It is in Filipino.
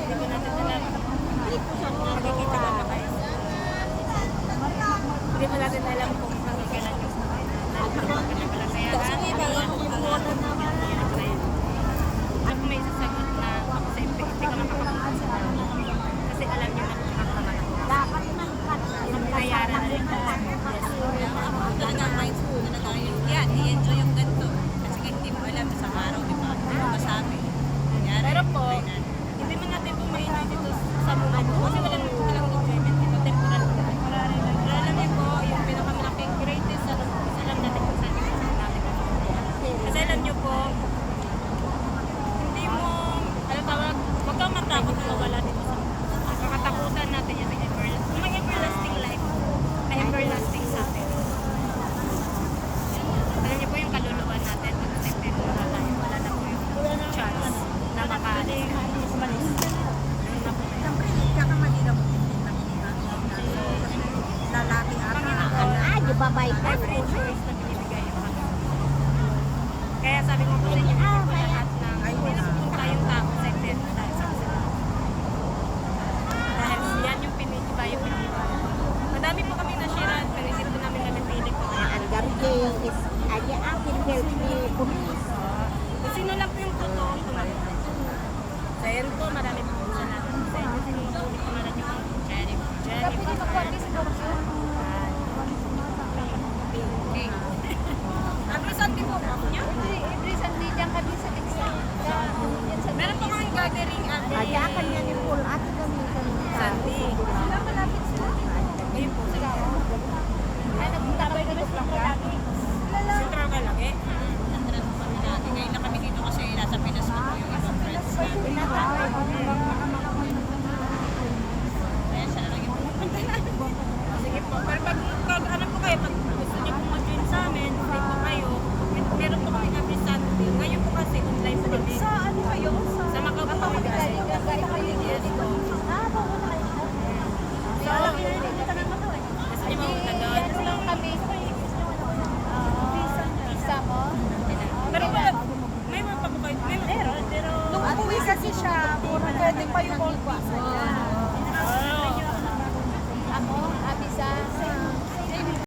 Hindi mo natin alam kung magkakalan yung Ako may sasagot na ako sa Kasi alam niya na makakapagpapasal ako. Dapat nang katayaran na rin. Yes. Ang mindful na nagkakaroon. Yan, i-enjoy babay ka. Kaya sabi ko po sa inyo, ah, may lahat ng pinasuko tayong tao sa internet dahil sa sila. Dahil yan yung pinikiba yung pinikiba. Madami po kami na-share pero hindi namin namin pinig po. Ang is, ay akin healthy police. agak akan. ada. pwede pa yung old pizza niya.